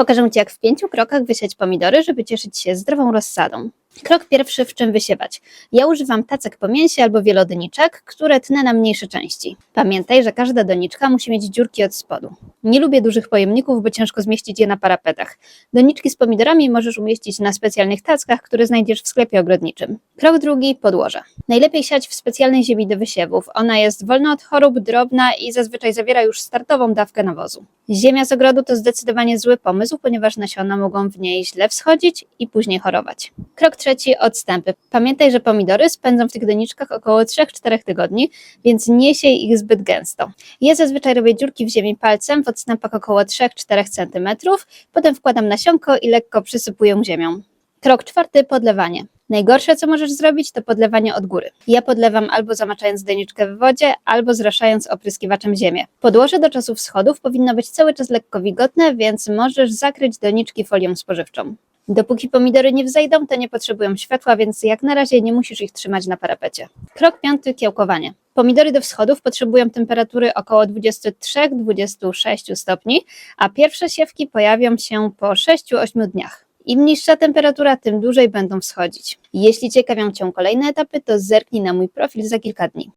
Pokażę Ci, jak w pięciu krokach wysiać pomidory, żeby cieszyć się zdrową rozsadą. Krok pierwszy, w czym wysiewać. Ja używam tacek po mięsie albo wielodoniczek, które tnę na mniejsze części. Pamiętaj, że każda doniczka musi mieć dziurki od spodu. Nie lubię dużych pojemników, bo ciężko zmieścić je na parapetach. Doniczki z pomidorami możesz umieścić na specjalnych tackach, które znajdziesz w sklepie ogrodniczym. Krok drugi, podłoże. Najlepiej siać w specjalnej ziemi do wysiewów. Ona jest wolna od chorób, drobna i zazwyczaj zawiera już startową dawkę nawozu. Ziemia z ogrodu to zdecydowanie zły pomysł, ponieważ nasiona mogą w niej źle wschodzić i później chorować. Krok trzeci, odstępy. Pamiętaj, że pomidory spędzą w tych doniczkach około 3-4 tygodni, więc nie siej ich zbyt gęsto. Ja zazwyczaj robię dziurki w ziemi palcem w odstępach około 3-4 cm, potem wkładam nasionko i lekko przysypuję ziemią. Krok czwarty, podlewanie. Najgorsze, co możesz zrobić, to podlewanie od góry. Ja podlewam albo zamaczając doniczkę w wodzie, albo zraszając opryskiwaczem ziemię. Podłoże do czasu wschodów powinno być cały czas lekko wilgotne, więc możesz zakryć doniczki folią spożywczą. Dopóki pomidory nie wzejdą, to nie potrzebują światła, więc jak na razie nie musisz ich trzymać na parapecie. Krok piąty, kiełkowanie. Pomidory do wschodów potrzebują temperatury około 23-26 stopni, a pierwsze siewki pojawią się po 6-8 dniach. Im niższa temperatura, tym dłużej będą wschodzić. Jeśli ciekawią Cię kolejne etapy, to zerknij na mój profil za kilka dni.